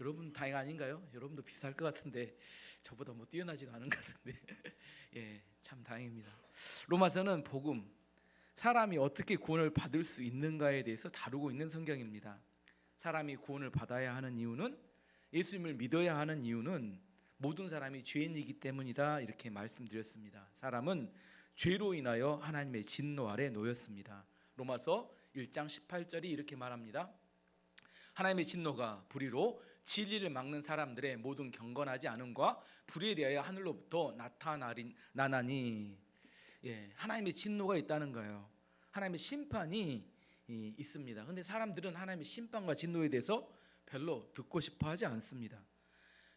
여러분 다행 아닌가요? 여러분도 비슷할 것 같은데 저보다 뭐 뛰어나지도 않은 것 같은데 예, 참 다행입니다. 로마서는 복음 사람이 어떻게 구원을 받을 수 있는가에 대해서 다루고 있는 성경입니다. 사람이 구원을 받아야 하는 이유는 예수님을 믿어야 하는 이유는 모든 사람이 죄인이기 때문이다 이렇게 말씀드렸습니다. 사람은 죄로 인하여 하나님의 진노 아래 놓였습니다. 로마서 1장 18절이 이렇게 말합니다. 하나님의 진노가 불의로 진리를 막는 사람들의 모든 경건하지 않음과 불의에 대하여 하늘로부터 나타나리 나나니 예, 하나님의 진노가 있다는 거예요. 하나님의 심판이 이, 있습니다. 근데 사람들은 하나님의 심판과 진노에 대해서 별로 듣고 싶어 하지 않습니다.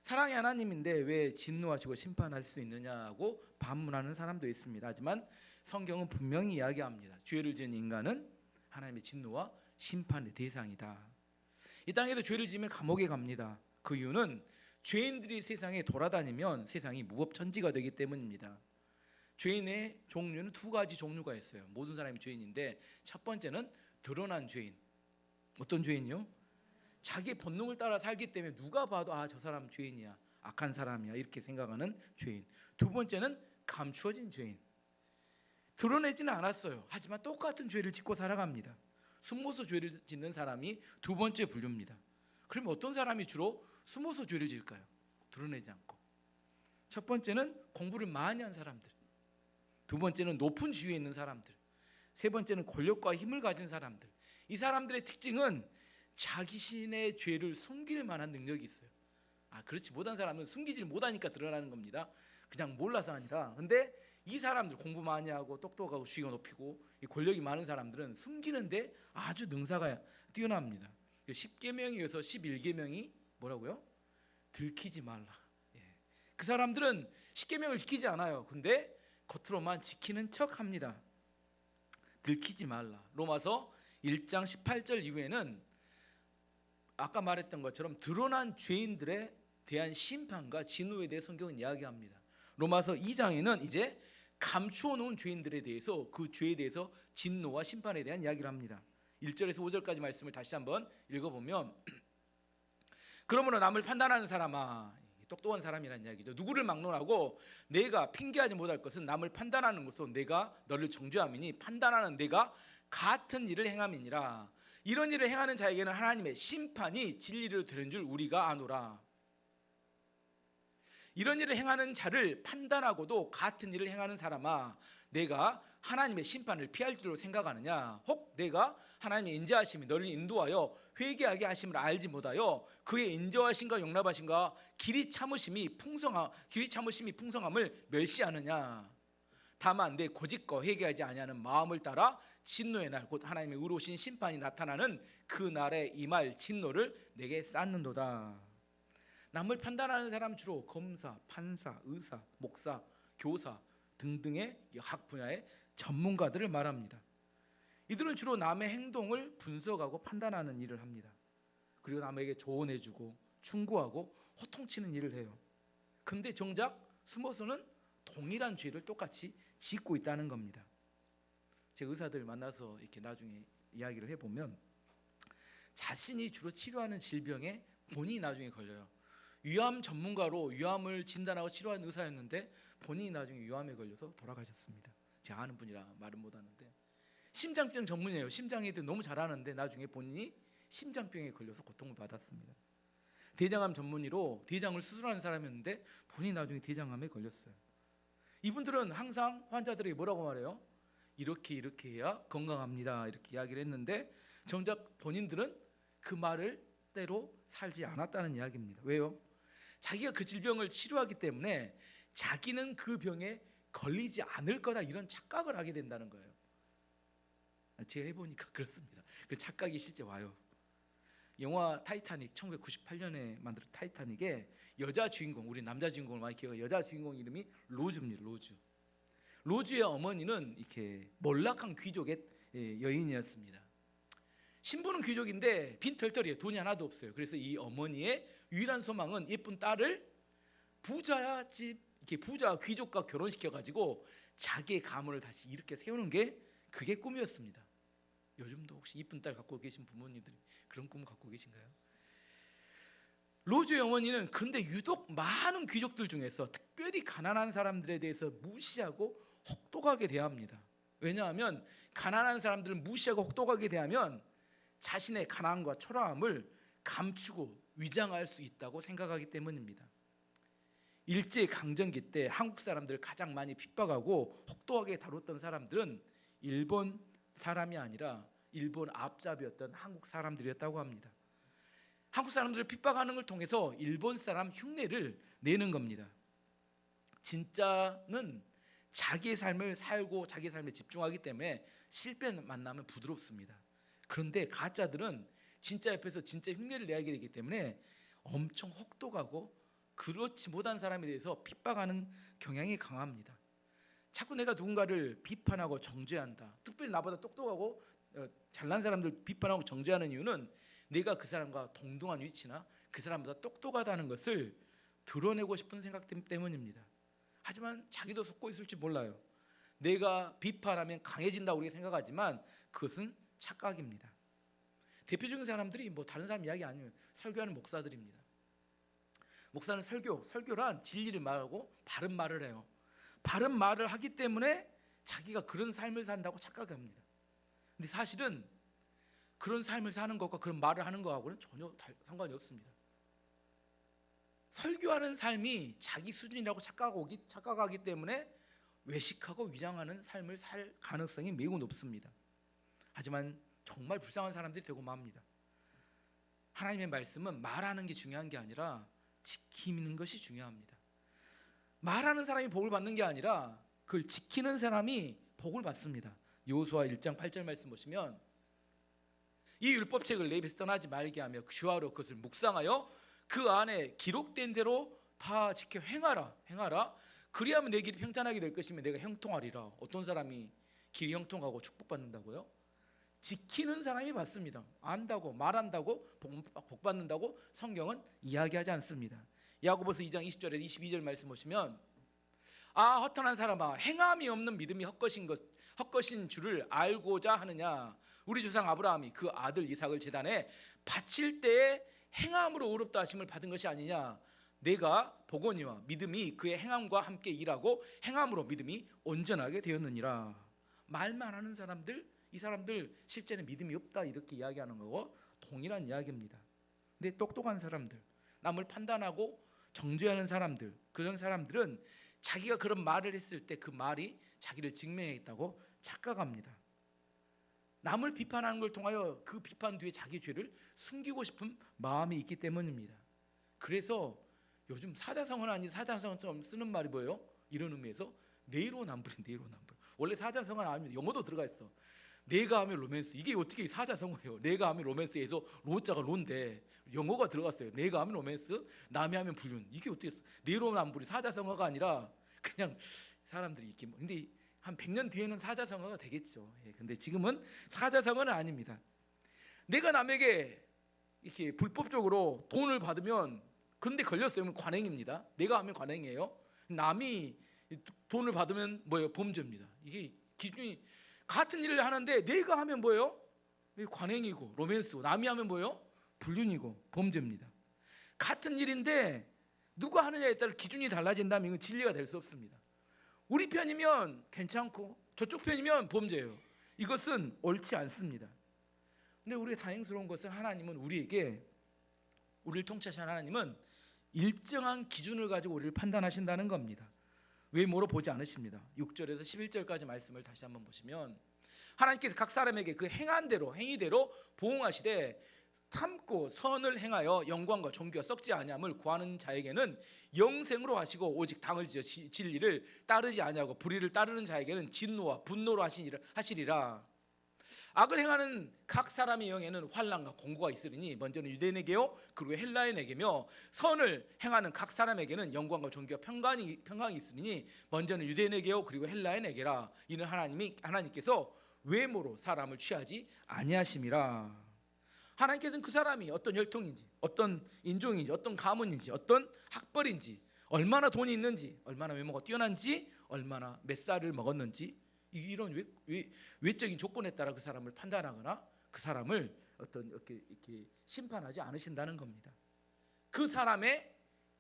사랑의 하나님인데 왜 진노하시고 심판할 수 있느냐고 반문하는 사람도 있습니다. 하지만 성경은 분명히 이야기합니다. 죄를 지은 인간은 하나님의 진노와 심판의 대상이다. 이 땅에도 죄를 지으면 감옥에 갑니다. 그 이유는 죄인들이 세상에 돌아다니면 세상이 무법천지가 되기 때문입니다. 죄인의 종류는 두 가지 종류가 있어요. 모든 사람이 죄인인데 첫 번째는 드러난 죄인. 어떤 죄인이요? 자기 본능을 따라 살기 때문에 누가 봐도 아 저 사람 죄인이야. 악한 사람이야. 이렇게 생각하는 죄인. 두 번째는 감추어진 죄인. 드러내지는 않았어요. 하지만 똑같은 죄를 짓고 살아갑니다. 숨어서 죄를 짓는 사람이 두 번째 분류입니다. 그러면 어떤 사람이 주로 숨어서 죄를 지을까요? 드러내지 않고. 첫 번째는 공부를 많이 한 사람들. 두 번째는 높은 지위에 있는 사람들. 세 번째는 권력과 힘을 가진 사람들. 이 사람들의 특징은 자기 신의 죄를 숨길 만한 능력이 있어요. 아, 그렇지 못한 사람은 숨기질 못하니까 드러나는 겁니다. 그냥 몰라서 아니라. 근데 이 사람들 공부 많이 하고 똑똑하고 수위가 높이고 이 권력이 많은 사람들은 숨기는데 아주 능사가 뛰어납니다. 10계명이어서 11계명이 뭐라고요? 들키지 말라. 예. 그 사람들은 10계명을 지키지 않아요. 근데 겉으로만 지키는 척합니다. 들키지 말라. 로마서 1장 18절 이후에는 아까 말했던 것처럼 드러난 죄인들에 대한 심판과 진노에 대해 성경은 이야기합니다. 로마서 2장에는 이제 감추어 놓은 죄인들에 대해서 그 죄에 대해서 진노와 심판에 대한 이야기를 합니다. 1절에서 5절까지 말씀을 다시 한번 읽어 보면 그러므로 남을 판단하는 사람아 똑똑한 사람이라는 이야기죠. 누구를 막론하고 내가 핑계하지 못할 것은 남을 판단하는 것으로 내가 너를 정죄함이니 판단하는 내가 같은 일을 행함이니라. 이런 일을 행하는 자에게는 하나님의 심판이 진리로 되는 줄 우리가 아노라. 이런 일을 행하는 자를 판단하고도 같은 일을 행하는 사람아 내가 하나님의 심판을 피할 줄로 생각하느냐 혹 내가 하나님의 인자하심이 너를 인도하여 회개하게 하심을 알지 못하여 그의 인자하심과 용납하심과 길이 참으심이 풍성함 길이 참으심이 풍성함을 멸시하느냐 다만 내 고집과 회개하지 아니하는 마음을 따라 진노의 날 곧 하나님의 의로우신 심판이 나타나는 그 날에 임할 진노를 내게 쌓는도다. 남을 판단하는 사람 주로 검사, 판사, 의사, 목사, 교사 등등의 학 분야의 전문가들을 말합니다. 이들은 주로 남의 행동을 분석하고 판단하는 일을 합니다. 그리고 남에게 조언해주고 충고하고 호통치는 일을 해요. 근데 정작 숨어서는 동일한 죄를 똑같이 짓고 있다는 겁니다. 제 의사들 만나서 이렇게 나중에 이야기를 해보면 자신이 주로 치료하는 질병에 본인이 나중에 걸려요. 위암 전문가로 위암을 진단하고 치료하는 의사였는데 본인이 나중에 위암에 걸려서 돌아가셨습니다. 제가 아는 분이라 말은 못하는데 심장병 전문이에요. 심장에 대해 너무 잘하는데 나중에 본인이 심장병에 걸려서 고통을 받았습니다. 대장암 전문의로 대장을 수술하는 사람이었는데 본인이 나중에 대장암에 걸렸어요. 이분들은 항상 환자들에게 뭐라고 말해요? 이렇게 이렇게 해야 건강합니다. 이렇게 이야기를 했는데 정작 본인들은 그 말을 때로 살지 않았다는 이야기입니다. 왜요? 자기가 그 질병을 치료하기 때문에 자기는 그 병에 걸리지 않을 거다 이런 착각을 하게 된다는 거예요. 제가 해보니까 그렇습니다. 그 착각이 실제 와요. 영화 타이타닉 1998년에 만든 타이타닉에 여자 주인공 우리 남자 주인공을 많이 기억해 여자 주인공 이름이 로즈입니다. 로즈. 로즈의 어머니는 이렇게 몰락한 귀족의 예, 여인이었습니다. 신부는 귀족인데 빈털털이에요. 돈이 하나도 없어요. 그래서 이 어머니의 유일한 소망은 예쁜 딸을 부자 집 이렇게 부자 귀족과 결혼시켜 가지고 자기의 가문을 다시 이렇게 세우는 게 그게 꿈이었습니다. 요즘도 혹시 이쁜 딸 갖고 계신 부모님들이 그런 꿈을 갖고 계신가요? 로즈의 어머니는 근데 유독 많은 귀족들 중에서 특별히 가난한 사람들에 대해서 무시하고 혹독하게 대합니다. 왜냐하면 가난한 사람들을 무시하고 혹독하게 대하면 자신의 가난과 초라함을 감추고 위장할 수 있다고 생각하기 때문입니다. 일제 강점기 때 한국 사람들을 가장 많이 핍박하고 혹독하게 다뤘던 사람들은 일본 사람이 아니라 일본 앞잡이였던 한국 사람들이었다고 합니다. 한국 사람들을 핍박하는 걸 통해서 일본 사람 흉내를 내는 겁니다. 진짜는 자기의 삶을 살고 자기의 삶에 집중하기 때문에 실패 만나면 부드럽습니다. 그런데 가짜들은 진짜 옆에서 진짜 흉내를 내게 되기 때문에 엄청 혹독하고 그렇지 못한 사람에 대해서 핍박하는 경향이 강합니다. 자꾸 내가 누군가를 비판하고 정죄한다. 특별히 나보다 똑똑하고 어, 잘난 사람들 비판하고 정죄하는 이유는 내가 그 사람과 동등한 위치나 그 사람보다 똑똑하다는 것을 드러내고 싶은 생각 때- 때문입니다. 하지만 자기도 속고 있을지 몰라요. 내가 비판하면 강해진다고 우리가 생각하지만 그것은 착각입니다. 대표적인 사람들이 뭐 다른 사람 이야기 아니에요. 설교하는 목사들입니다. 목사는 설교, 설교란 진리를 말하고 바른 말을 해요. 바른 말을 하기 때문에 자기가 그런 삶을 산다고 착각합니다. 근데 사실은 그런 삶을 사는 것과 그런 말을 하는 것하고는 전혀 달- 상관이 없습니다. 설교하는 삶이 자기 수준이라고 착각하고 착각하기 때문에 외식하고 위장하는 삶을 살 가능성이 매우 높습니다. 하지만 정말 불쌍한 사람들이 되고 맙니다. 하나님의 말씀은 말하는 게 중요한 게 아니라 지키는 것이 중요합니다. 말하는 사람이 복을 받는 게 아니라 그걸 지키는 사람이 복을 받습니다. 여호수아 1장 8절 말씀 보시면 이 율법책을 내 입에서 떠나지 말게 하며 주하로 그것을 묵상하여 그 안에 기록된 대로 다 지켜 행하라 행하라 그리하면 내 길이 평탄하게 될 것이며 내가 형통하리라 어떤 사람이 길이 형통하고 축복받는다고요? 지키는 사람이 받습니다. 안다고 말한다고 복, 복 받는다고 성경은 이야기하지 않습니다. 야고보서 2장 20절에 22절 말씀 보시면 아 허탄한 사람아 행함이 없는 믿음이 헛것인 것 헛것인 줄을 알고자 하느냐? 우리 조상 아브라함이 그 아들 이삭을 제단에 바칠 때에 행함으로 의롭다 하심을 받은 것이 아니냐? 내가 복원이와 믿음이 그의 행함과 함께 일하고 행함으로 믿음이 온전하게 되었느니라. 말만 하는 사람들 이 사람들 실제는 믿음이 없다 이렇게 이야기하는 거고 동일한 이야기입니다 근데 똑똑한 사람들 남을 판단하고 정죄하는 사람들 그런 사람들은 자기가 그런 말을 했을 때 그 말이 자기를 증명했다고 착각합니다. 남을 비판하는 걸 통하여 그 비판 뒤에 자기 죄를 숨기고 싶은 마음이 있기 때문입니다. 그래서 요즘 사자성어는 아니 사자성어 좀 쓰는 말이 뭐예요? 이런 의미에서 내로남불이 내로남불. 원래 사자성어는 아닙니다. 영어도 들어가 있어. 내가 하면 로맨스 이게 어떻게 사자성어예요? 내가 하면 로맨스에서 로자가 론데 영어가 들어갔어요. 내가 하면 로맨스, 남이 하면 불륜. 이게 어떻게 내로남불이 사자성어가 아니라 그냥 사람들이 이렇게 뭐- 근데 한 100년 뒤에는 사자성어가 되겠죠. 예, 근데 지금은 사자성어는 아닙니다. 내가 남에게 이렇게 불법적으로 돈을 받으면 근데 걸렸어요. 그러면 관행입니다. 내가 하면 관행이에요. 남이 돈을 받으면 뭐예요? 범죄입니다. 이게 기준이 같은 일을 하는데 내가 하면 뭐예요? 관행이고 로맨스고 남이 하면 뭐예요? 불륜이고 범죄입니다. 같은 일인데 누가 하느냐에 따라 기준이 달라진다면 이건 진리가 될 수 없습니다. 우리 편이면 괜찮고 저쪽 편이면 범죄예요. 이것은 옳지 않습니다. 근데 우리가 다행스러운 것은 하나님은 우리에게 우리를 통치하신 하나님은 일정한 기준을 가지고 우리를 판단하신다는 겁니다. 외모로 보지 않으십니다. 6절에서 11절까지 말씀을 다시 한번 보시면 하나님께서 각 사람에게 그 행한 대로 행위대로 보응하시되 참고 선을 행하여 영광과 존귀가 썩지 아니함을 구하는 자에게는 영생으로 하시고 오직 당을 지어 지- 진리를 따르지 아니하고 불의를 따르는 자에게는 진노와 분노로 하시리라. 악을 행하는 각 사람의 영에는 환란과 공고가 있으리니 먼저는 유대인에게요 그리고 헬라인에게며 선을 행하는 각 사람에게는 영광과 존귀와 평강이 평강이 있으리니 먼저는 유대인에게요 그리고 헬라인에게라 이는 하나님이 하나님께서 외모로 사람을 취하지 아니하심이라. 하나님께서는 그 사람이 어떤 혈통인지, 어떤 인종인지, 어떤 가문인지, 어떤 학벌인지, 얼마나 돈이 있는지, 얼마나 외모가 뛰어난지, 얼마나 몇 살을 먹었는지 이- 이런 외, 외, 외적인 조건에 따라 그 사람을 판단하거나 그 사람을 어떤 이렇게, 이렇게 심판하지 않으신다는 겁니다. 그 사람의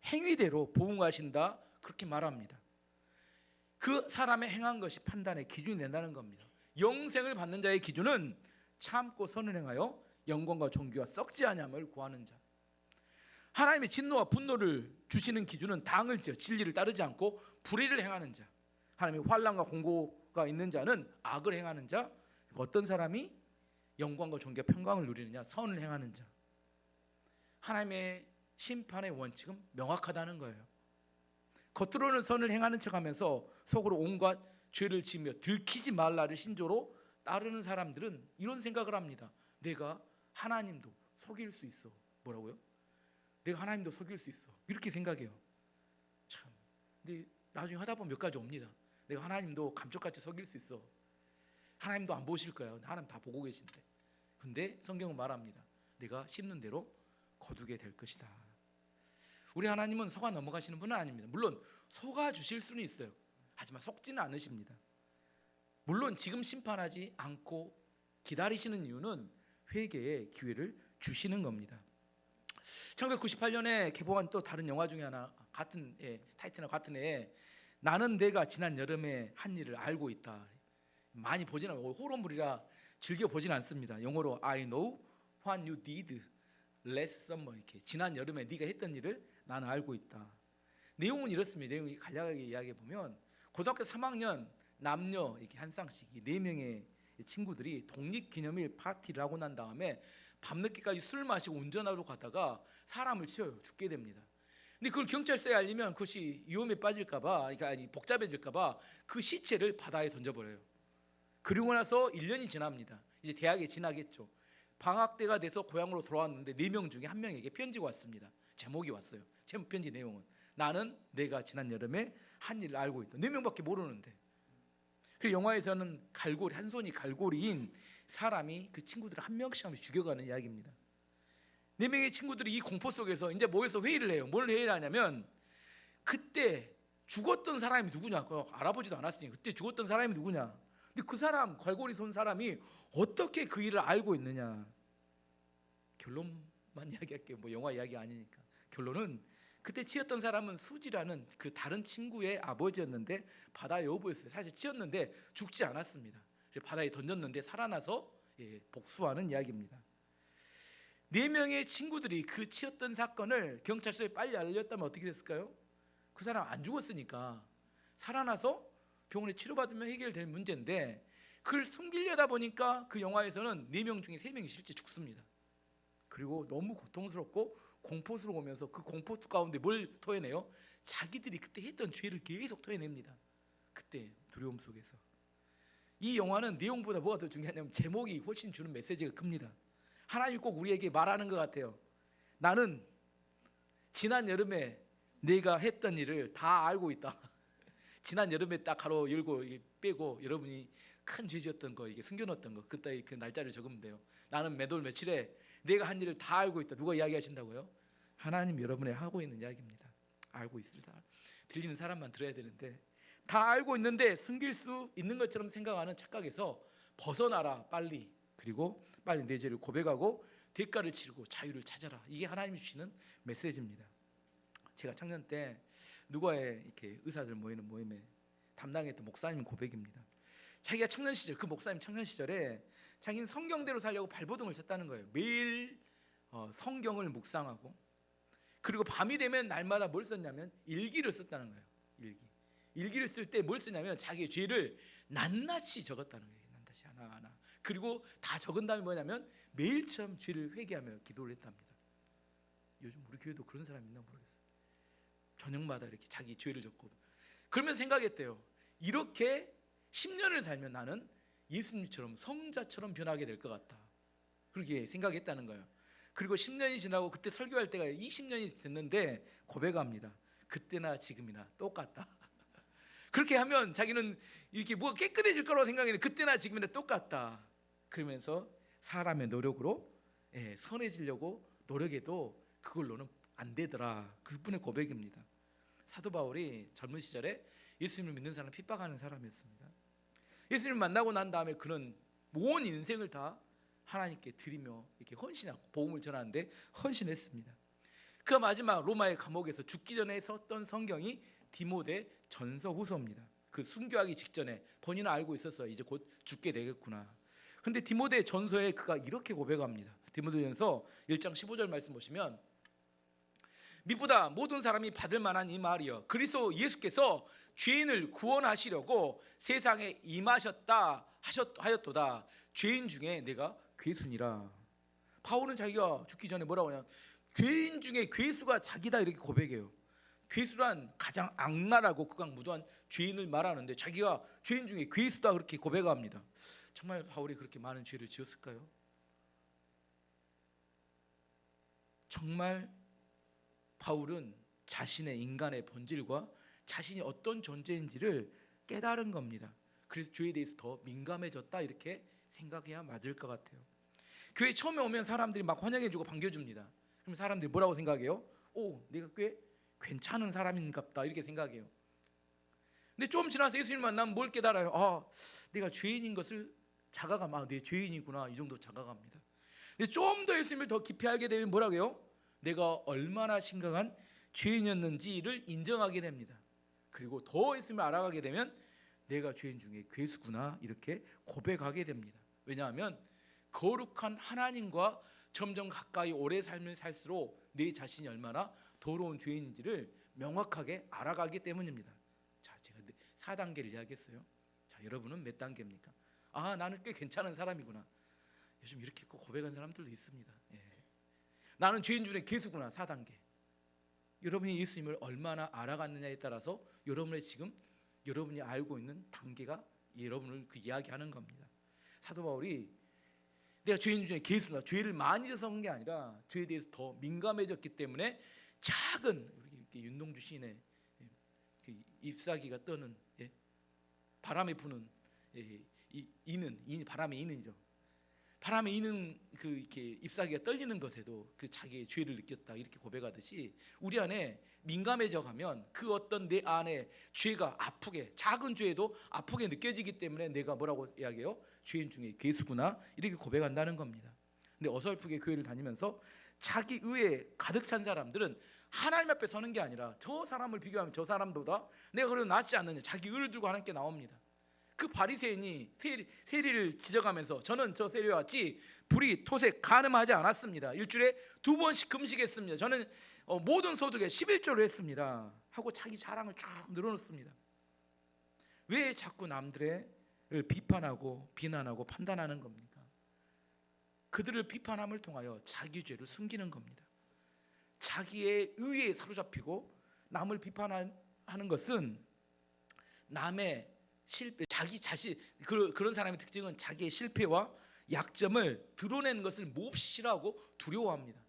행위대로 보응하신다 그렇게 말합니다. 그 사람의 행한 것이 판단의 기준이 된다는 겁니다. 영생을 받는 자의 기준은 참고 선을 행하여 영광과 존귀와 썩지 아니함을 구하는 자. 하나님의 진노와 분노를 주시는 기준은 당을 지어 진리를 따르지 않고 불의를 행하는 자. 하나님의 환란과 공고 가 있는 자는 악을 행하는 자. 어떤 사람이 영광과 존귀와 평강을 누리느냐? 선을 행하는 자. 하나님의 심판의 원칙은 명확하다는 거예요. 겉으로는 선을 행하는 척하면서 속으로 온갖 죄를 지으며 들키지 말라를 신조로 따르는 사람들은 이런 생각을 합니다. 내가 하나님도 속일 수 있어. 뭐라고요? 내가 하나님도 속일 수 있어. 이렇게 생각해요. 참. 근데 나중에 하다 보면 몇 가지 옵니다. 내가 하나님도 감쪽같이 속일 수 있어. 하나님도 안 보실 거야. 하나님 다 보고 계신데. 근데 성경은 말합니다. 내가 심는 대로 거두게 될 것이다. 우리 하나님은 속아 넘어가시는 분은 아닙니다. 물론 속아 주실 수는 있어요. 하지만 속지는 않으십니다. 물론 지금 심판하지 않고 기다리시는 이유는 회개의 기회를 주시는 겁니다. 1998년에 개봉한 또 다른 영화 중에 하나 같은 예, 타이틀과 같은 해에 나는 내가 지난 여름에 한 일을 알고 있다. 많이 보지는 않고 호러물이라 즐겨 보진 않습니다. 영어로 I know what you did last summer 이렇게 지난 여름에 네가 했던 일을 나는 알고 있다. 내용은 이렇습니다. 내용이 간략하게 이야기해 보면 고등학교 3학년 남녀 이렇게 한 쌍씩 이네 명의 친구들이 독립기념일 파티를 하고 난 다음에 밤늦게까지 술 마시고 운전하러 가다가 사람을 치어요. 죽게 됩니다. 근데 그걸 경찰서에 알리면 그것이 위험에 빠질까봐, 그러니까 복잡해질까봐 그 시체를 바다에 던져버려요. 그리고 나서 1년이 지납니다. 이제 대학에 지나겠죠. 방학 때가 돼서 고향으로 돌아왔는데 네 명 중에 한 명에게 편지가 왔습니다. 제목이 왔어요. 제목 편지 내용은 나는 내가 지난 여름에 한 일을 알고 있다. 네 명밖에 모르는데. 그리고 영화에서는 갈고리 한 손이 갈고리인 사람이 그 친구들을 한 명씩 하면서 죽여가는 이야기입니다. 네 명의 친구들이 이 공포 속에서 이제 모여서 회의를 해요. 뭘 회의를 하냐면 그때 죽었던 사람이 누구냐? 알아보지도 않았으니 그때 죽었던 사람이 누구냐? 근데 그 사람 갈고리 손 사람이 어떻게 그 일을 알고 있느냐? 결론만 이야기할게요. 뭐 영화 이야기 아니니까. 결론은 그때 치였던 사람은 수지라는 그 다른 친구의 아버지였는데 바다에 어부였어요. 사실 치였는데 죽지 않았습니다. 바다에 던졌는데 살아나서 예, 복수하는 이야기입니다. 네 명의 친구들이 그 치였던 사건을 경찰서에 빨리 알렸다면 어떻게 됐을까요? 그 사람 안 죽었으니까 살아나서 병원에 치료받으면 해결될 문제인데 그걸 숨기려다 보니까 그 영화에서는 네 명 중에 세 명이 실제 죽습니다. 그리고 너무 고통스럽고 공포스러우면서 그 공포 가운데 뭘 토해내요? 자기들이 그때 했던 죄를 계속 토해냅니다. 그때 두려움 속에서. 이 영화는 내용보다 뭐가 더 중요하냐면 제목이 훨씬 주는 메시지가 큽니다. 하나님이 꼭 우리에게 말하는 것 같아요. 나는 지난 여름에 내가 했던 일을 다 알고 있다. 지난 여름에 딱 가로 열고 빼고 여러분이 큰 죄지었던 거 이게 숨겨놓았던 거 그때 그 날짜를 적으면 돼요. 나는 매월 며칠에 내가 한 일을 다 알고 있다. 누가 이야기하신다고요? 하나님 여러분의 하고 있는 이야기입니다. 알고 사람, 들리는 사람만 들어야 되는데 다 알고 있는데 숨길 수 있는 것처럼 생각하는 착각에서 벗어나라 빨리. 그리고 빨리 내 죄를 고백하고 대가를 치르고 자유를 찾아라. 이게 하나님이 주시는 메시지입니다. 제가 청년 때 누가의 이렇게 의사들 모이는 모임에 담당했던 목사님 고백입니다. 자기가 청년 시절 그 목사님 청년 시절에 자기는 성경대로 살려고 발버둥을 쳤다는 거예요. 매일 어, 성경을 묵상하고 그리고 밤이 되면 날마다 뭘 썼냐면 일기를 썼다는 거예요. 일기. 일기를 쓸 때 뭘 쓰냐면 자기의 죄를 낱낱이 적었다는 거예요. 낱낱이 하나 하나. 그리고 다 적은 다음에 뭐냐면 매일처럼 죄를 회개하며 기도를 했답니다. 요즘 우리 교회도 그런 사람 있나 모르겠어요. 저녁마다 이렇게 자기 죄를 적고 그러면 생각했대요. 이렇게 10년을 살면 나는 예수님처럼 성자처럼 변하게 될 것 같다. 그렇게 생각했다는 거예요. 그리고 10년이 지나고 그때 설교할 때가 20년이 됐는데 고백합니다. 그때나 지금이나 똑같다. 그렇게 하면 자기는 이렇게 뭐가 깨끗해질 거라고 생각했는데 그때나 지금이나 똑같다. 그러면서 사람의 노력으로 예, 선해지려고 노력해도 그걸로는 안 되더라. 그분의 고백입니다. 사도 바울이 젊은 시절에 예수님을 믿는 사람 핍박하는 사람이었습니다. 예수님을 만나고 난 다음에 그는 온 인생을 다 하나님께 드리며 이렇게 헌신하고 복음을 전하는데 헌신했습니다. 그 마지막 로마의 감옥에서 죽기 전에 썼던 성경이 디모데 전서 후서입니다. 그 순교하기 직전에 본인은 알고 있었어요. 이제 곧 죽게 되겠구나. 근데 디모데 전서에 그가 이렇게 고백합니다. 디모데 전서 1장 15절 말씀 보시면 미보다 모든 사람이 받을 만한 이 말이여. 그리스도 예수께서 죄인을 구원하시려고 세상에 임하셨다 하셨 하였도다. 죄인 중에 내가 괴순이라. 바울은 자기가 죽기 전에 뭐라고 하냐 죄인 중에 괴수가 자기다. 이렇게 고백해요 괴수란 가장 악랄하고 극악무도한 죄인을 말하는데 자기가 죄인 중에 괴수다 그렇게 고백합니다 정말 바울이 그렇게 많은 죄를 지었을까요? 정말 바울은 자신의 인간의 본질과 자신이 어떤 존재인지를 깨달은 겁니다. 그래서 죄에 대해서 더 민감해졌다 이렇게 생각해야 맞을 것 같아요. 교회 처음에 오면 사람들이 막 환영해주고 반겨줍니다. 그럼 사람들이 뭐라고 생각해요? 오, 내가 꽤 괜찮은 사람인갑다 이렇게 생각해요. 근데 좀 지나서 예수님 만나면 뭘 깨달아요? 아, 내가 죄인인 것을 자각함. 아, 내 죄인이구나 이 정도 자각합니다. 근데 좀 더 예수님을 더 깊이 알게 되면 뭐라고요? 내가 얼마나 심각한 죄인이었는지를 인정하게 됩니다. 그리고 더 예수님을 알아가게 되면 내가 죄인 중에 괴수구나 이렇게 고백하게 됩니다. 왜냐하면 거룩한 하나님과 점점 가까이 오래 삶을 살수록 내 자신이 얼마나 더러운 죄인인지를 명확하게 알아가기 때문입니다. 자, 제가 4단계를 이야기했어요. 자, 여러분은 몇 단계입니까? 아, 나는 꽤 괜찮은 사람이구나. 요즘 이렇게 꼭 고백한 사람들도 있습니다. 예. 나는 죄인 중에 개수구나 4단계. 여러분이 예수님을 얼마나 알아갔느냐에 따라서 여러분의 지금 여러분이 알고 있는 단계가 여러분을 그 이야기하는 겁니다. 사도 바울이 내가 죄인 중에 개수나 죄를 많이 져서 한게 아니라 죄에 대해서 더 민감해졌기 때문에 작은 이렇게 윤동주 시인의 그 잎사귀가 떠는 예? 바람에 부는 예, 이, 이는 이 바람에 이는이죠. 바람에 이는 그 이렇게 잎사귀가 떨리는 것에도 그 자기의 죄를 느꼈다 이렇게 고백하듯이 우리 안에 민감해져 가면 그 어떤 내 안에 죄가 아프게 작은 죄도 아프게 느껴지기 때문에 내가 뭐라고 이야기해요? 죄인 중에 괴수구나 이렇게 고백한다는 겁니다. 근데 어설프게 교회를 다니면서 자기 의에 가득 찬 사람들은 하나님 앞에 서는 게 아니라 저 사람을 비교하면 저 사람보다 내가 그래도 낫지 않느냐 자기 의를 들고 하나님께 나옵니다. 그 바리새인이 세리, 세리를 지적하면서 저는 저 세리와 같이 불이 토색 가늠하지 않았습니다. 일주일에 두 번씩 금식했습니다. 저는 어, 모든 소득에 11조를 했습니다. 하고 자기 자랑을 쭉 늘어놓습니다. 왜 자꾸 남들을 비판하고 비난하고 판단하는 겁니까? 그들을 비판함을 통하여 자기 죄를 숨기는 겁니다. 자기의 의에 사로잡히고 남을 비판하는 것은 남의 실패, 자기 자신 그, 그런 사람의 특징은 자기의 실패와 약점을 드러내는 것을 몹시 싫어하고 두려워합니다.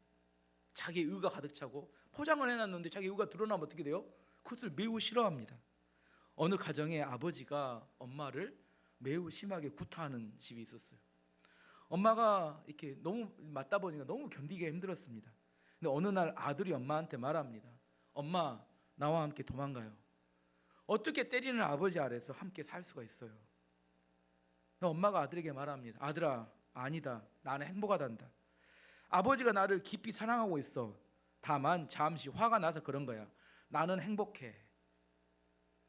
자기의 의가 가득 차고 포장을 해놨는데 자기 의가 드러나면 어떻게 돼요? 그것을 매우 싫어합니다. 어느 가정에 아버지가 엄마를 매우 심하게 구타하는 집이 있었어요. 엄마가 이렇게 너무 맞다 보니까 너무 견디기가 힘들었습니다. 근데 어느 날 아들이 엄마한테 말합니다. 엄마 나와 함께 도망가요. 어떻게 때리는 아버지 아래서 함께 살 수가 있어요. 엄마가 아들에게 말합니다. 아들아, 아니다. 나는 행복하단다. 아버지가 나를 깊이 사랑하고 있어. 다만 잠시 화가 나서 그런 거야. 나는 행복해.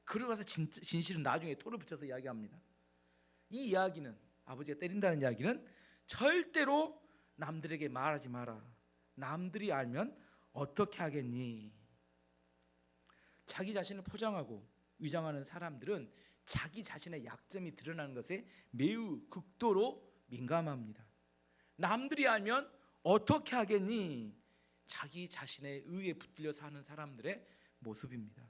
그러고서 진, 진실은 나중에 토를 붙여서 이야기합니다. 이 이야기는 아버지가 때린다는 이야기는 절대로 남들에게 말하지 마라. 남들이 알면 어떻게 하겠니? 자기 자신을 포장하고 위장하는 사람들은 자기 자신의 약점이 드러나는 것에 매우 극도로 민감합니다. 남들이 알면 어떻게 하겠니? 자기 자신의 의에 붙들려 사는 사람들의 모습입니다.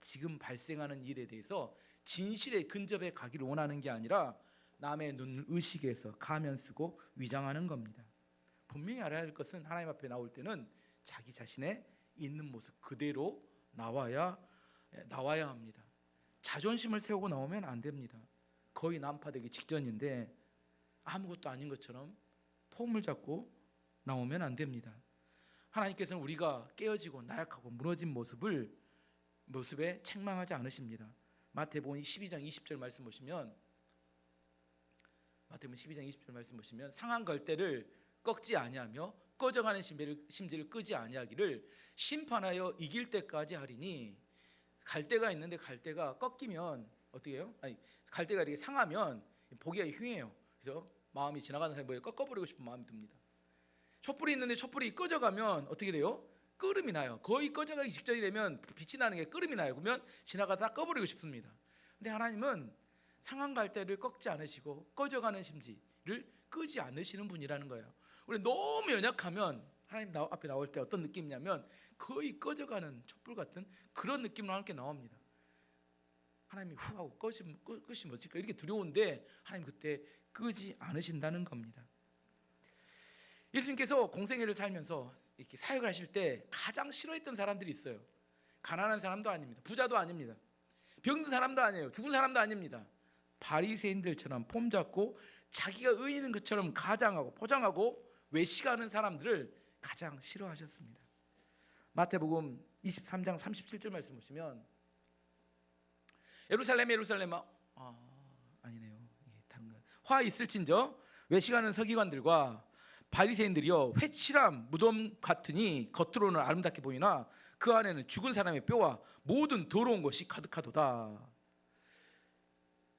지금 발생하는 일에 대해서 진실에 근접해 가기를 원하는 게 아니라 남의 눈 의식에서 가면 쓰고 위장하는 겁니다. 분명히 알아야 할 것은 하나님 앞에 나올 때는 자기 자신의 있는 모습 그대로 나와야 나와야 합니다. 자존심을 세우고 나오면 안 됩니다. 거의 난파되기 직전인데 아무것도 아닌 것처럼 폼을 잡고 나오면 안 됩니다. 하나님께서는 우리가 깨어지고 나약하고 무너진 모습을 모습에 책망하지 않으십니다. 마태복음 12장 20절 말씀 보시면 마태복음 12장 20절 말씀 보시면 상한 걸대를 꺾지 아니하며 꺼져가는 심지를, 심지를 끄지 아니하기를 심판하여 이길 때까지 하리니 갈 때가 있는데 갈 때가 꺾이면 어떻게 해요? 아니 갈 때가 이렇게 상하면 보기가 흉해요. 그래서 마음이 지나가는 사람이 뭐예요? 꺾어버리고 싶은 마음이 듭니다. 촛불이 있는데 촛불이 꺼져가면 어떻게 돼요? 끓음이 나요. 거의 꺼져가기 직전이 되면 빛이 나는 게 끓음이 나요. 그러면 지나가다 꺼버리고 싶습니다. 근데 하나님은 상한 갈대를 꺾지 않으시고 꺼져가는 심지를 끄지 않으시는 분이라는 거예요. 우리 너무 연약하면 하나님 나- 앞에 나올 때 어떤 느낌이냐면 거의 꺼져가는 촛불 같은 그런 느낌으로 함께 나옵니다. 하나님이 후 하고 꺼지면 끄- 끄시면 어쩔까 이렇게 두려운데 하나님 그때 끄지 않으신다는 겁니다. 예수님께서 공생애를 살면서 이렇게 사역을 하실 때 가장 싫어했던 사람들이 있어요. 가난한 사람도 아닙니다. 부자도 아닙니다. 병든 사람도 아니에요. 죽은 사람도 아닙니다. 바리새인들처럼 폼 잡고 자기가 의인인 것처럼 가장하고 포장하고 외식하는 사람들을 가장 싫어하셨습니다. 마태복음 23장 37절 말씀 보시면 예루살렘 예루살렘 아 아, 아니네요. 이게 다른 거. 화 있을진저 외식하는 서기관들과 바리새인들이여 회칠함 무덤 같으니 겉으로는 아름답게 보이나 그 안에는 죽은 사람의 뼈와 모든 더러운 것이 가득하도다.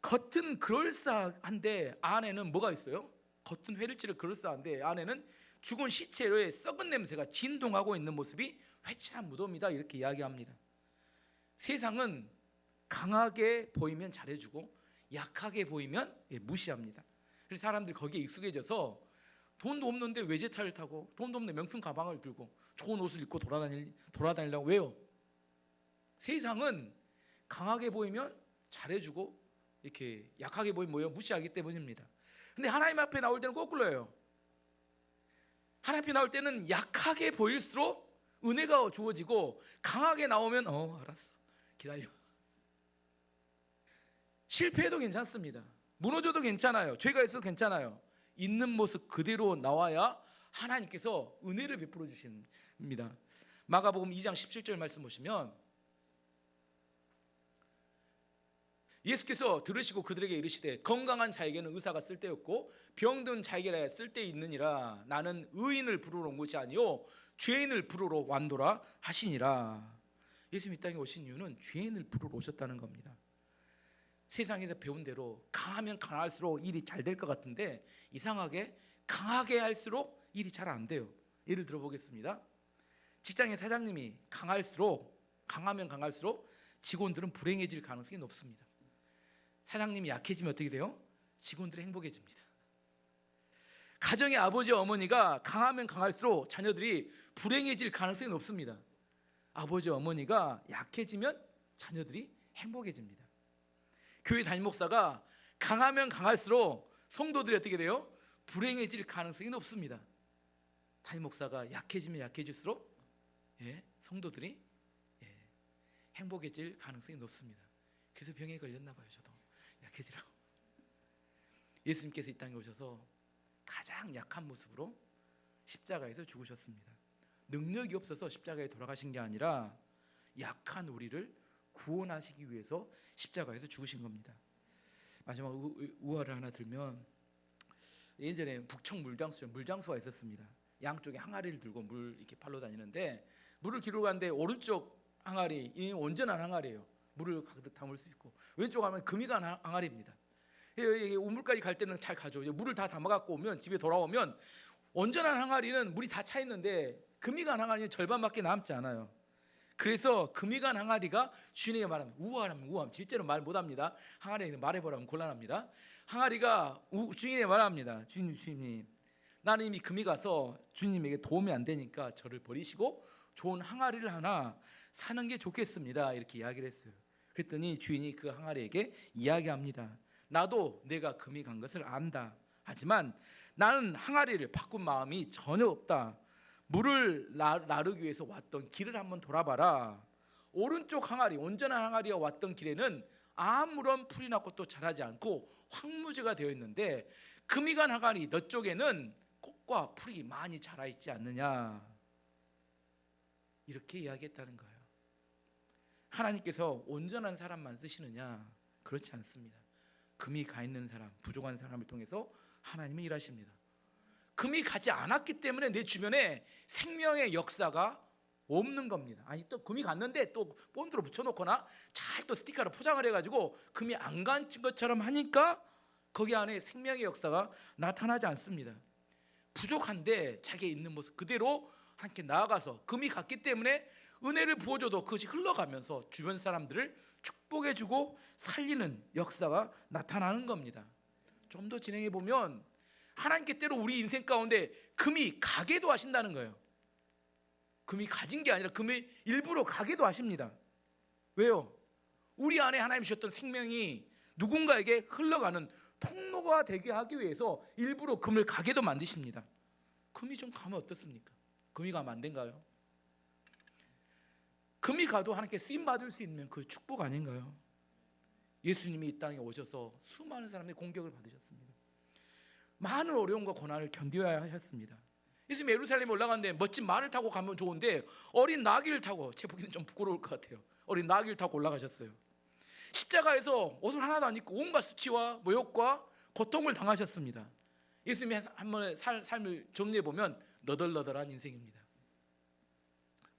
겉은 그럴싸한데 안에는 뭐가 있어요? 겉은 회를치를 그럴싸한데 안에는 죽은 시체의 썩은 냄새가 진동하고 있는 모습이 회칠한 무덤이다 이렇게 이야기합니다. 세상은 강하게 보이면 잘해주고 약하게 보이면 예, 무시합니다. 그래서 사람들이 거기에 익숙해져서 돈도 없는데 외제차를 타고 돈도 없는데 명품 가방을 들고 좋은 옷을 입고 돌아다닐 돌아다니려고 왜요? 세상은 강하게 보이면 잘해주고 이렇게 약하게 보이면 뭐예요? 무시하기 때문입니다. 근데 하나님 앞에 나올 때는 거꾸로예요. 하나님 앞에 나올 때는 약하게 보일수록 은혜가 주어지고 강하게 나오면 어 알았어 기다려. 실패해도 괜찮습니다. 무너져도 괜찮아요. 죄가 있어도 괜찮아요. 있는 모습 그대로 나와야 하나님께서 은혜를 베풀어 주십니다. 마가복음 2장 17절 말씀 보시면 예수께서 들으시고 그들에게 이르시되 건강한 자에게는 의사가 쓸데없고 병든 자에게 쓸데 있느니라. 나는 의인을 부르러 온 것이 아니요 죄인을 부르러 완도라 하시니라. 예수님 이 땅에 오신 이유는 죄인을 부르러 오셨다는 겁니다. 세상에서 배운 대로 강하면 강할수록 일이 잘 될 것 같은데 이상하게 강하게 할수록 일이 잘 안 돼요. 예를 들어 보겠습니다. 직장의 사장님이 강할수록 강하면 강할수록 직원들은 불행해질 가능성이 높습니다 사장님이 약해지면 어떻게 돼요? 직원들이 행복해집니다. 가정의 아버지 어머니가 강하면 강할수록 자녀들이 불행해질 가능성이 높습니다. 아버지 어머니가 약해지면 자녀들이 행복해집니다. 교회 담임 목사가 강하면 강할수록 성도들이 어떻게 돼요? 불행해질 가능성이 높습니다. 담임 목사가 약해지면 약해질수록 예, 성도들이 예, 행복해질 가능성이 높습니다. 그래서 병에 걸렸나 봐요, 저도. 약해지라고. 예수님께서 이 땅에 오셔서 가장 약한 모습으로 십자가에서 죽으셨습니다. 능력이 없어서 십자가에 돌아가신 게 아니라 약한 우리를 구원하시기 위해서 십자가에서 죽으신 겁니다. 마지막 우, 우화를 하나 들면 예전에 북청 물장수 물장수가 있었습니다. 양쪽에 항아리를 들고 물 이렇게 팔러 다니는데 물을 기르고 가는데 오른쪽 항아리 이 온전한 항아리예요. 물을 가득 담을 수 있고 왼쪽 하면 금이 간 항- 항아리입니다. 이 우물까지 갈 때는 잘 가죠. 물을 다 담아 갖고 오면 집에 돌아오면 온전한 항아리는 물이 다 차 있는데 금이 간 항아리는 절반밖에 남지 않아요. 그래서 금이 간 항아리가 주인에게 말하면 우아하면 우아함. 실제로 말 못합니다. 항아리에게 말해보라면 곤란합니다. 항아리가 우- 주인에게 말합니다. 주인 주님, 나는 이미 금이 가서 주님에게 도움이 안 되니까 저를 버리시고 좋은 항아리를 하나 사는 게 좋겠습니다. 이렇게 이야기를 했어요. 그랬더니 주인이 그 항아리에게 이야기합니다. 나도 내가 금이 간 것을 안다. 하지만 나는 항아리를 바꾼 마음이 전혀 없다. 물을 나, 나르기 위해서 왔던 길을 한번 돌아봐라. 오른쪽 항아리, 온전한 항아리가 왔던 길에는 아무런 풀이나 꽃도 자라지 않고 황무지가 되어 있는데 금이 간 항아리 너 쪽에는 꽃과 풀이 많이 자라 있지 않느냐. 이렇게 이야기했다는 거예요. 하나님께서 온전한 사람만 쓰시느냐? 그렇지 않습니다. 금이 가 있는 사람, 부족한 사람을 통해서 하나님은 일하십니다. 금이 가지 않았기 때문에 내 주변에 생명의 역사가 없는 겁니다. 아니 또 금이 갔는데 또 본드로 붙여놓거나 잘 또 스티커로 포장을 해가지고 금이 안 간 것처럼 하니까 거기 안에 생명의 역사가 나타나지 않습니다. 부족한데 자기의 있는 모습 그대로 함께 나아가서 금이 갔기 때문에 은혜를 부어줘도 그것이 흘러가면서 주변 사람들을 축복해주고 살리는 역사가 나타나는 겁니다. 좀 더 진행해 보면 하나님께 때로 우리 인생 가운데 금이 가게도 하신다는 거예요. 금이 가진 게 아니라 금이 일부러 가게도 하십니다. 왜요? 우리 안에 하나님 주셨던 생명이 누군가에게 흘러가는 통로가 되게 하기 위해서 일부러 금을 가게도 만드십니다. 금이 좀 가면 어떻습니까? 금이 가면 안 된가요? 금이 가도 하나님께 쓰임 받을 수 있는 그 축복 아닌가요? 예수님이 이 땅에 오셔서 수많은 사람의 공격을 받으셨습니다. 많은 어려움과 고난을 견뎌야 하셨습니다. 예수님 예루살렘에 올라갔는데 멋진 말을 타고 가면 좋은데 어린 나귀를 타고 제 보기에는 좀 부끄러울 것 같아요. 어린 나귀를 타고 올라가셨어요. 십자가에서 옷을 하나도 안 입고 온갖 수치와 모욕과 고통을 당하셨습니다. 예수님이 한 번의 살, 삶을 정리해 보면 너덜너덜한 인생입니다.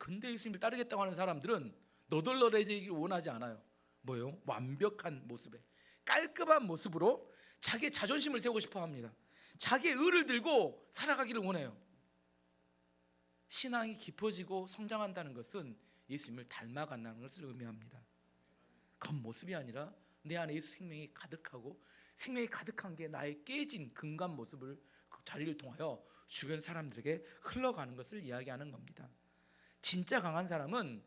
근데 예수님을 따르겠다고 하는 사람들은 너덜너덜해지길 원하지 않아요. 뭐요? 완벽한 모습에 깔끔한 모습으로 자기의 자존심을 세우고 싶어 합니다. 자기의 의를 들고 살아가기를 원해요. 신앙이 깊어지고 성장한다는 것은 예수님을 닮아간다는 것을 의미합니다. 겉모습이 아니라 내 안에 예수 생명이 가득하고 생명이 가득한 게 나의 깨진 근간 모습을 그 자리를 통하여 주변 사람들에게 흘러가는 것을 이야기하는 겁니다. 진짜 강한 사람은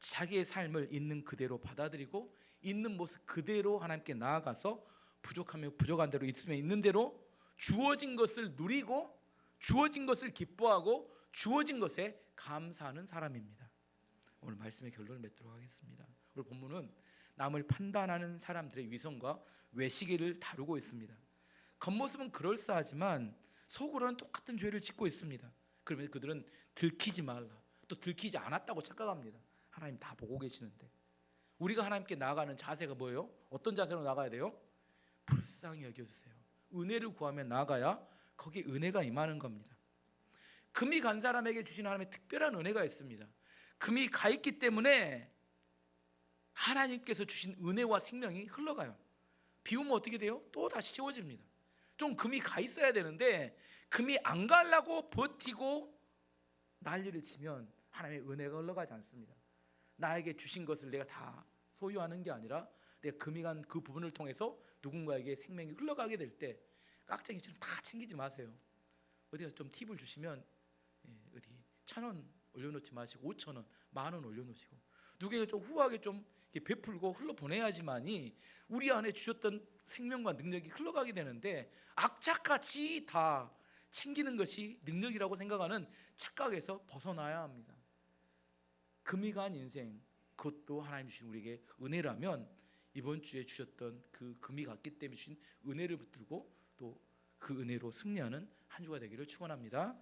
자기의 삶을 있는 그대로 받아들이고 있는 모습 그대로 하나님께 나아가서 부족하면 부족한 대로 있으면 있는 대로 주어진 것을 누리고 주어진 것을 기뻐하고 주어진 것에 감사하는 사람입니다. 오늘 말씀의 결론을 맺도록 하겠습니다. 오늘 본문은 남을 판단하는 사람들의 위선과 외식을 다루고 있습니다. 겉모습은 그럴싸하지만 속으로는 똑같은 죄를 짓고 있습니다. 그러면 그들은 들키지 말라. 또 들키지 않았다고 착각합니다. 하나님 다 보고 계시는데. 우리가 하나님께 나아가는 자세가 뭐예요? 어떤 자세로 나가야 돼요? 불쌍히 여겨주세요. 은혜를 구하며 나아가야 거기에 은혜가 임하는 겁니다. 금이 간 사람에게 주신 하나님의 특별한 은혜가 있습니다. 금이 가 있기 때문에 하나님께서 주신 은혜와 생명이 흘러가요. 비우면 어떻게 돼요? 또 다시 채워집니다. 좀 금이 가 있어야 되는데 금이 안 가려고 버티고 난리를 치면 하나님의 은혜가 흘러가지 않습니다. 나에게 주신 것을 내가 다 소유하는 게 아니라 내가 금이 간 그 부분을 통해서 누군가에게 생명이 흘러가게 될 때 깍쟁이처럼 다 챙기지 마세요. 어디가 좀 팁을 주시면 예, 어디 천 원 올려놓지 마시고 오천 원, 만 원 올려놓으시고 누구에게 좀 후하게 좀 베풀고 흘러 보내야지만이 우리 안에 주셨던 생명과 능력이 흘러가게 되는데 악착같이 다 챙기는 것이 능력이라고 생각하는 착각에서 벗어나야 합니다. 금이 간 인생 그것도 하나님 주신 우리에게 은혜라면 이번 주에 주셨던 그 금이 갔기 때문에 주신 은혜를 붙들고 또 그 은혜로 승리하는 한 주가 되기를 축원합니다.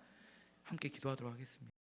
함께 기도하도록 하겠습니다.